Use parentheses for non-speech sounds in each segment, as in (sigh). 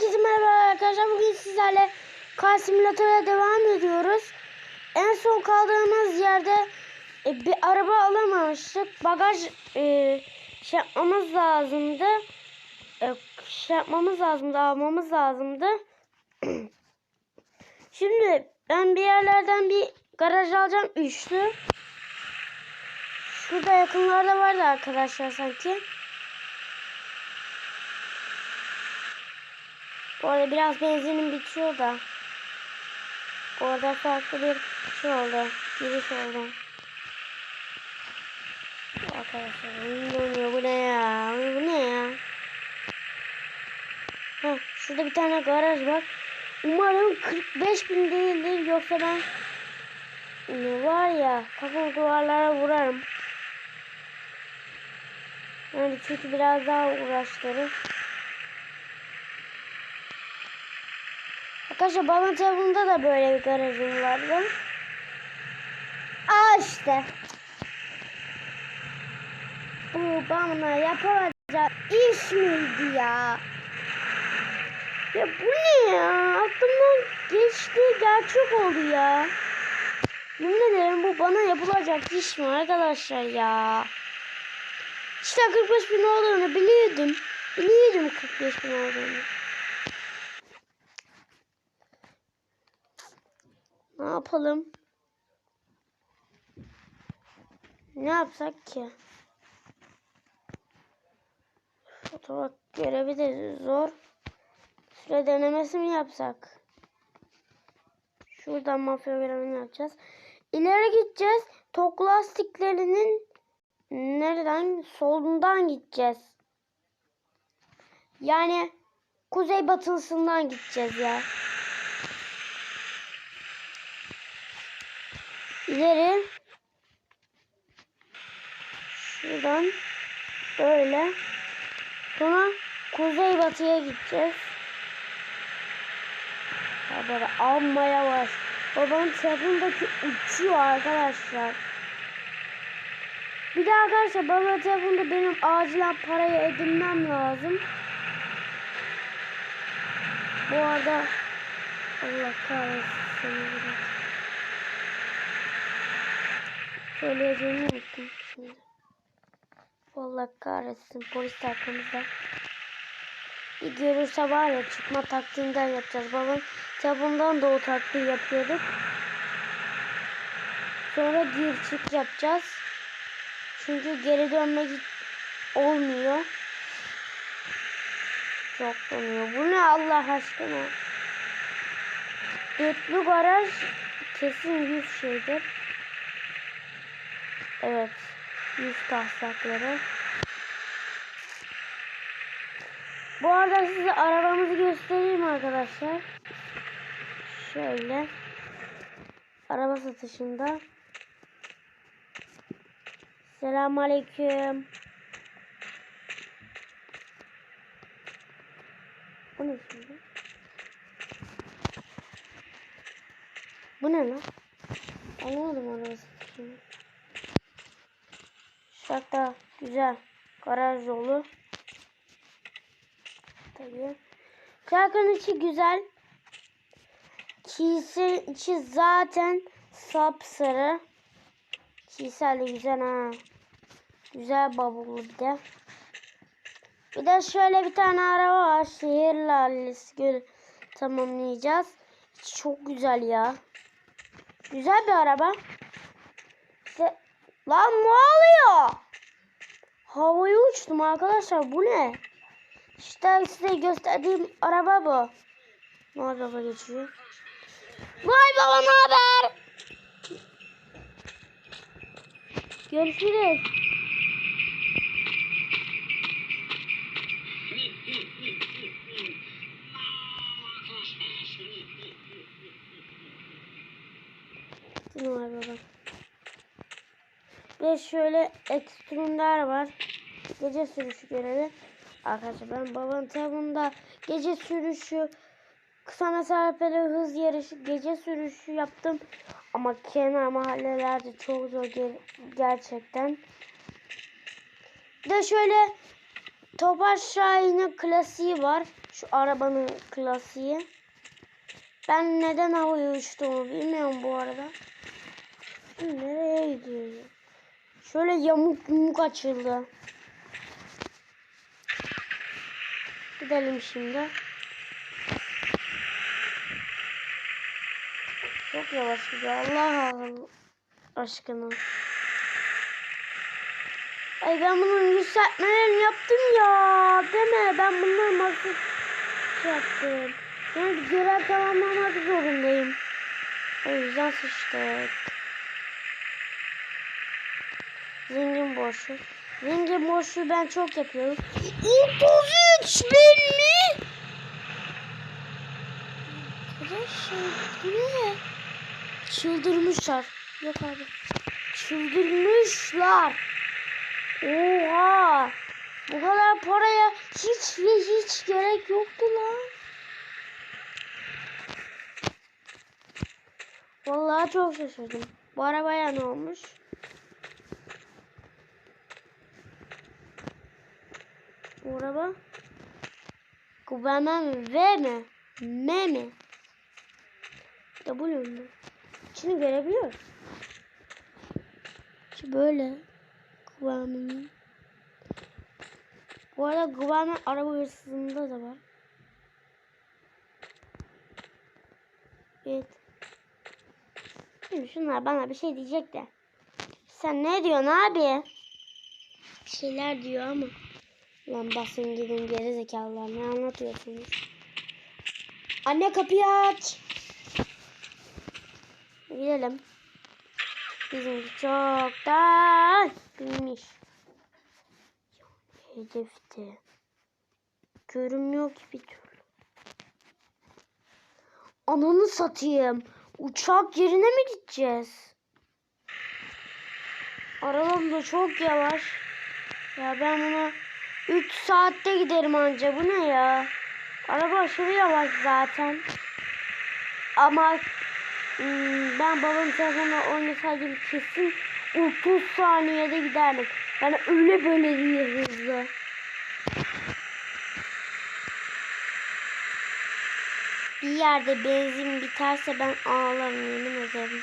Herkese merhaba arkadaşlar. Bugün sizlerle kar simülatöre devam ediyoruz. En son kaldığımız yerde e, bir araba alamamıştık. Bagaj e, şey yapmamız lazımdı. E, şey yapmamız lazımdı, almamız lazımdı. (clears throat) Şimdi ben bir yerlerden bir garaj alacağım üçlü. Şurada yakınlarda vardı arkadaşlar sanki. Bu arada biraz benzinim bitiyor da. Orada farklı bir şey oldu. Giriş oldu. Arkadaşlar dönüyor. Bu ne ya? Bu ne ya? Heh, şurada bir tane garaj var. Umarım 45 bin değildir. Yoksa ben ne var ya kafamı duvarlara vurarım. Yani çünkü biraz daha uğraştırır. Arkadaşlar balon tavuğunda da böyle bir garajım vardı. Aa işte. Bu bana yapılacak iş miydi ya? Ya bu ne ya? Aklımdan geçti gerçek oldu ya. Yemin ederim bu bana yapılacak iş mi arkadaşlar ya? İşte 45 bin olduğunu biliyordum. Biliyordum 45 bin olduğunu. Ne yapalım? Ne yapsak ki? Fotoğraf görevi de zor. Süre denemesi mi yapsak? Şuradan mafya görevini yapacağız. İleri gideceğiz. Tok lastiklerinin nereden? Solundan gideceğiz. Yani kuzey batısından gideceğiz ya. İleri şuradan böyle sonra kuzey batıya gideceğiz. Ya böyle amma yavaş. Babamın telefondaki uçuyor arkadaşlar. Bir de arkadaşlar baba telefonda benim acilen parayı edinmem lazım. Bu arada Allah kahretsin. Söyleyeceğimi unuttum şimdi. Allah kahretsin polis arkamızda. Bir görürse var ya çıkma taktiğinden yapacağız. Babam tabandan da o taktiği yapıyorduk. Sonra gir çık yapacağız. Çünkü geri dönmek olmuyor. Çok donuyor. Bu ne Allah aşkına? Dörtlü garaj kesin yüz şeydir. Evet. Yüz taslakları. Bu arada size arabamızı göstereyim arkadaşlar. Şöyle. Araba satışında. Selamünaleyküm. Bu ne şimdi? Bu ne lan? Anlamadım araba satışını. Hatta güzel garaj yolu. Tabii. Şarkının içi güzel. Kişinin içi zaten sapsarı. De güzel ha. Güzel babulu bir de. Bir de şöyle bir tane araba var. Şehir lalesi tamamlayacağız. Çok güzel ya. Güzel bir araba. İşte Lan ne oluyor? Havaya uçtum arkadaşlar. Bu ne? İşte size gösterdiğim araba bu. Ne araba geçiyor? Vay baba ne haber? Görüşürüz. Ne var baba? Ve şöyle ekstremler var. Gece sürüşü görevi. Arkadaşlar ben babanın tabanında gece sürüşü kısa mesafeli hız yarışı gece sürüşü yaptım. Ama kenar mahallelerde çok zor ger gerçekten. Bir de şöyle Topaş Şahin'in klasiği var. Şu arabanın klasiği. Ben neden havaya uçtuğumu bilmiyorum bu arada. Nereye gidiyor? Şöyle yamuk yumuk açıldı. Gidelim şimdi. Çok yavaş gidiyor. Allah aşkına. Ay ben bunun yükseltmelerini yaptım ya. Deme ben bunları maksat şey yaptım. Yani görev tamamlamak zorundayım. O yüzden sıçtık. Zengin borçlu. Zengin borçlu ben çok yapıyorum. 33 bin mi? Arkadaşlar bu ne? Çıldırmışlar. Yok abi. Çıldırmışlar. Oha! Bu kadar paraya hiç ve hiç gerek yoktu lan. Vallahi çok şaşırdım. Bu arabaya ne olmuş? Bu araba Güvenmem V mi? M mi? W mu? İçini görebiliyor. İçi böyle. Güvenmenin. Bu arada güvenme araba hırsızlığında da var. Evet. Şimdi şunlar bana bir şey diyecek de. Sen ne diyorsun abi? Bir şeyler diyor ama. Lan basın gidin geri zekalılar ne anlatıyorsunuz? Anne kapıyı aç. Gidelim. Bizim çoktan bilmiş. Hedefte. Görünmüyor ki bir türlü. Ananı satayım. Uçak yerine mi gideceğiz? Arabam da çok yavaş. Ya ben buna 3 saatte giderim anca. Bu ne ya? Araba aşırı yavaş zaten. Ama hmm, ben babamın telefonla oynasaydım kesin 30 saniyede giderdim. Yani öyle böyle değil hızlı. Bir yerde benzin biterse ben ağlarım yemin ederim.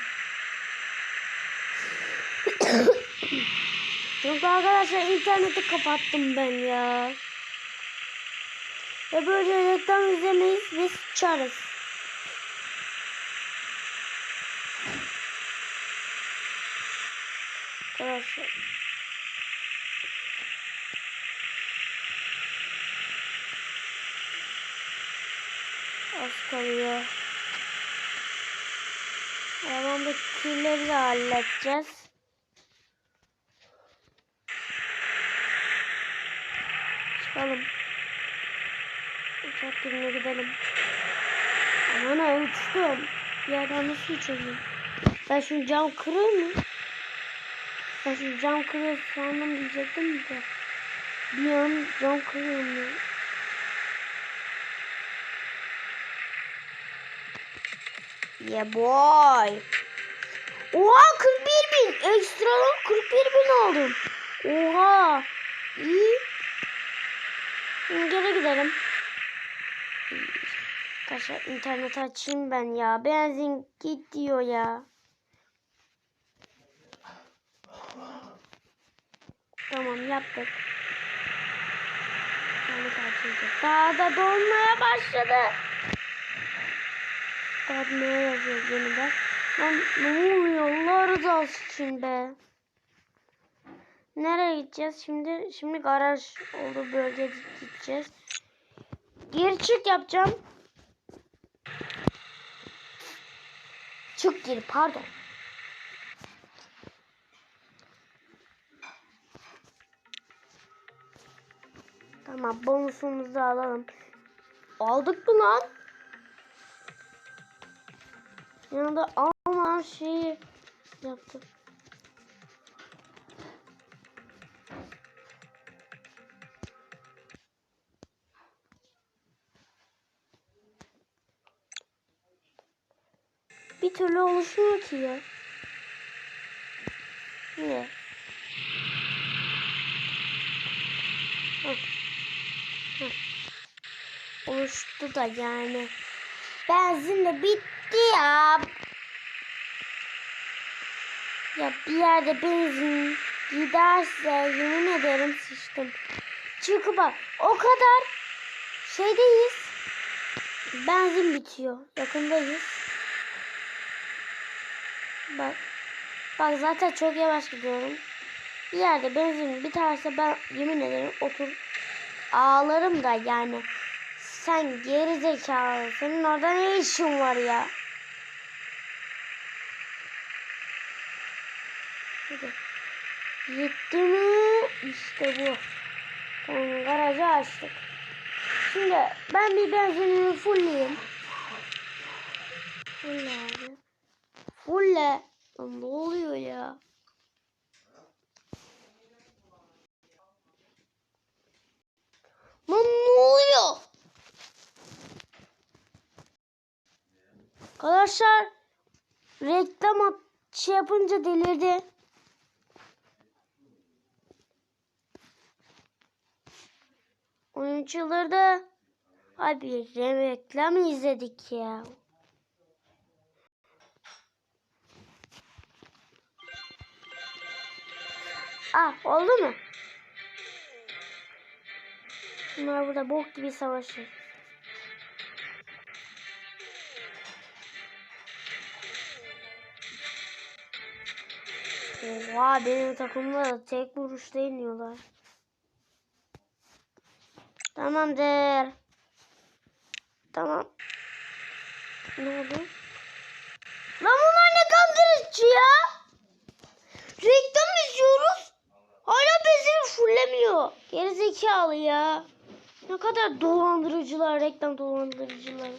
Çünkü arkadaşlar interneti kapattım ben ya. Ve böyle reklam izlemeyiz ve sıçarız. Arkadaşlar. Az kalıyor. Arabamdaki kirleri de halledeceğiz. Çıkalım. Uçak yerine gidelim. Aman ha uçtum. Bir yerden nasıl uçuyorum? Ben şimdi cam kırır mı? Ben şimdi cam kırıyor sandım diyecektim de. Bir an cam kırıyorum ya. Yeah boy. Oha 41 bin. Ekstradan 41 bin aldım. Oha. İyi. Şimdi geri gidelim. Arkadaşlar internet açayım ben ya. Benzin gidiyor ya. Tamam yaptık. İnternet açılacak. Daha da dolmaya başladı. Daha ne yazıyor yeniden? Lan ne oluyor Allah rızası için be. Nereye gideceğiz şimdi? Şimdi garaj olduğu bölgeye gideceğiz. Gir çık yapacağım. Çık gir pardon. Tamam bonusumuzu alalım. Aldık mı lan? Yanında almadan şeyi yaptık. Türlü oluşmuyor ki ya. Niye? Oluştu da yani. Benzin de bitti ya. Ya bir yerde benzin giderse yemin ederim sıçtım. Çünkü bak o kadar şeydeyiz. Benzin bitiyor. Yakındayız. Bak. Bak zaten çok yavaş gidiyorum. Bir yerde benzin biterse ben yemin ederim otur ağlarım da yani. Sen geri zekalı. Senin orada ne işin var ya? Hadi. Yetti mi? İşte bu. Tamam garajı açtık. Şimdi ben bir benzinimi fullleyeyim. Fulle abi. Fulle. Lan ne oluyor ya? Lan ne oluyor? Arkadaşlar reklam at şey yapınca delirdi. Oyun çıldırdı. Abi reklam izledik ya. Ah oldu mu? Bunlar burada bok gibi savaşıyor. Oha benim takımda da tek vuruşta iniyorlar. Tamamdır. Tamam. Ne oldu? Lan bunlar ne kandırıcı ya? Gerizekalı ya. Ne kadar dolandırıcılar, reklam dolandırıcılar.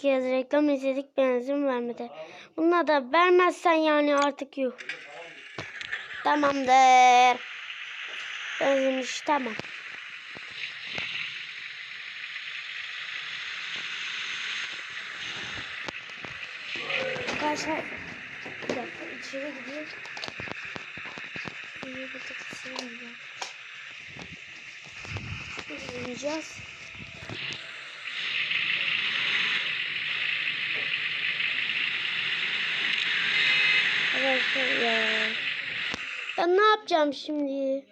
12 kez reklam izledik benzin vermedi. Buna da vermezsen yani artık yuh. Tamamdır. Benzin iş tamam. Arkadaşlar bir dakika içeri gidiyor. İyi bir tık sığınacağım. Sığınacağız. Arkadaşlar ya. Ben ne yapacağım şimdi?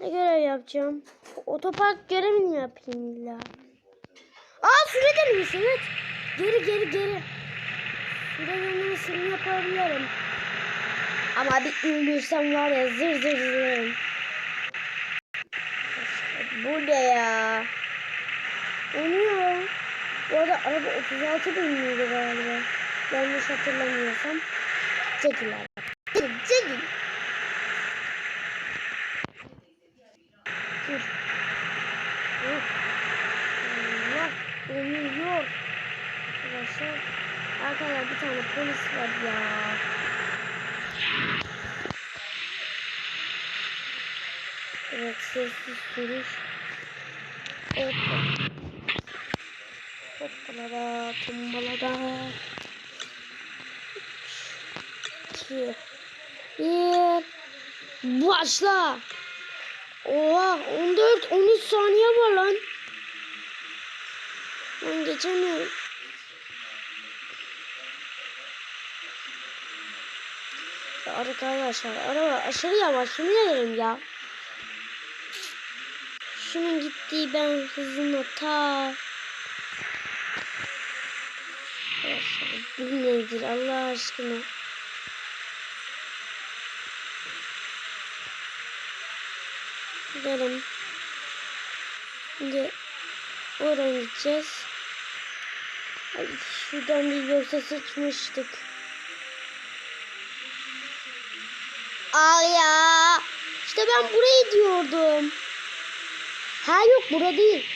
Ne görev yapacağım? Otopark görevi mi yapayım illa? Aa süre denemesi evet. Geri geri geri. Süre denemesini yapabilirim. Ama bir ünlüysem var ya zır zır zır. Bu ne ya? Oluyor. Bu arada araba 36 binliydi galiba. Yanlış hatırlamıyorsam. Çekil abi. Çekil. Çekil. Dur. Dur. Allah. Oluyor. Arkadaşlar. Arkadaşlar bir tane polis var ya. Evet sessiz sürüş. Hoppa. Hoppalada, tombalada. İki. Bir. Başla. Oha 14 13 saniye var lan. Ben geçemiyorum. Arkadaşlar araba aşırı yavaş yemin ederim ya. Şunun gittiği ben hızına ta. Arkadaşlar bu nedir Allah aşkına. Gidelim. Şimdi oradan gideceğiz. Ay, şuradan bir yoksa sıçmıştık. Al ya. İşte ben burayı diyordum. Ha yok bura değil.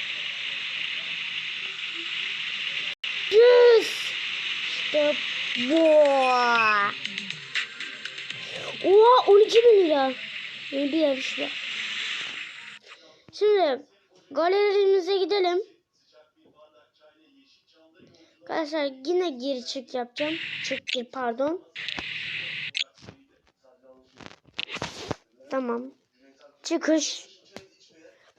Yuh! İşte bu. Oha 12 bin lira. Yeni bir yarış var. Şimdi galerimize gidelim. Arkadaşlar yine gir çık yapacağım. Çık gir pardon. Tamam. Çıkış.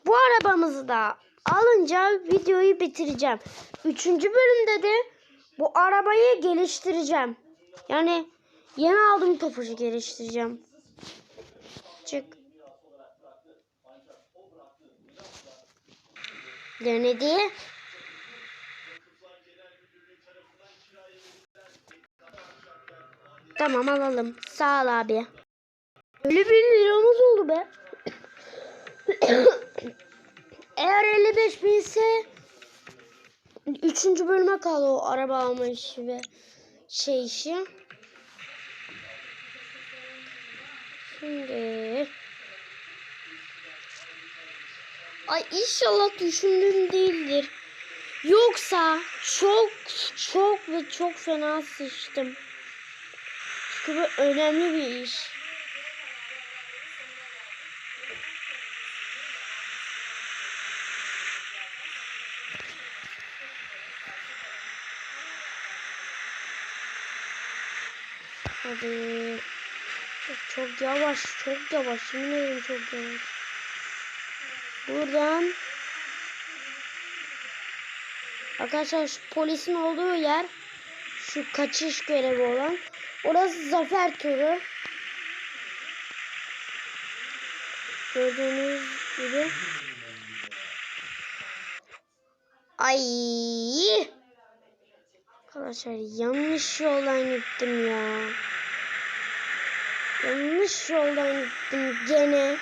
Bu arabamızı da alınca videoyu bitireceğim. Üçüncü bölümde de bu arabayı geliştireceğim. Yani yeni aldığım topucu geliştireceğim. Çık. Denedi. Tamam alalım. Sağ ol abi. Öyle bir liramız oldu be. (coughs) Eğer 55 binse 3. bölüme kaldı o araba alma işi ve şey işi. Şimdi Ay inşallah düşündüğüm değildir. Yoksa çok çok ve çok fena sıçtım. Çünkü bu önemli bir iş. Hadi. Çok yavaş, çok yavaş. Yemin ederim çok yavaş. Buradan Arkadaşlar şu polisin olduğu yer şu kaçış görevi olan orası zafer turu. Gördüğünüz gibi. Ay! Arkadaşlar yanlış yoldan gittim ya. Yanlış yoldan gittim gene.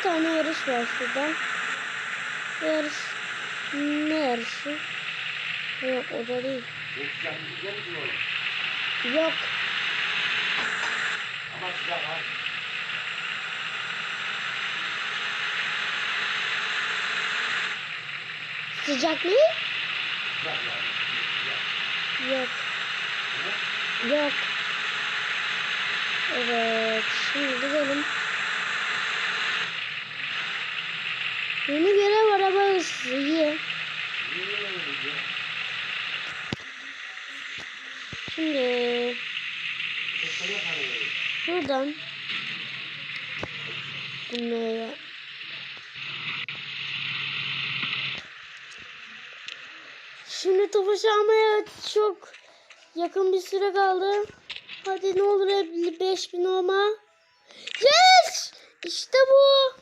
Bir tane yarış var şurada. Yarış. Ne yarışı? Yok o da değil. Yok. Ama sıcak ha. Sıcak mı? Sıcak yani. Yok. Yok. Evet. Şimdi gidelim. Yeni görev araba hırsızı. Niye öyle diyor? Şimdi Çok da yok hani böyle. Şuradan bunları Şimdi topaş almaya çok yakın bir süre kaldı. Hadi ne olur 55 bin olma. Yes! İşte bu.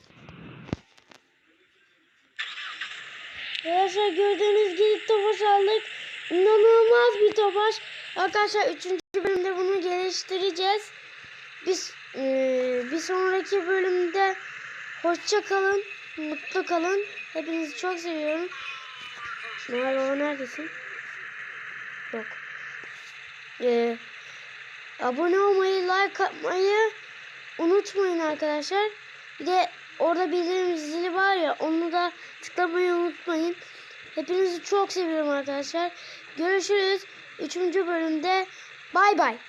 Arkadaşlar gördüğünüz gibi topaş aldık. İnanılmaz bir topaş. Arkadaşlar 3. bölümde bunu geliştireceğiz. Biz eee, bir sonraki bölümde hoşça kalın, mutlu kalın. Hepinizi çok seviyorum. Noel Baba neredesin? Yok. Eee, abone olmayı, like atmayı unutmayın arkadaşlar. Bir de orada bildirim zili var ya onu da tıklamayı unutmayın. Hepinizi çok seviyorum arkadaşlar. Görüşürüz 3. bölümde. Bay bay.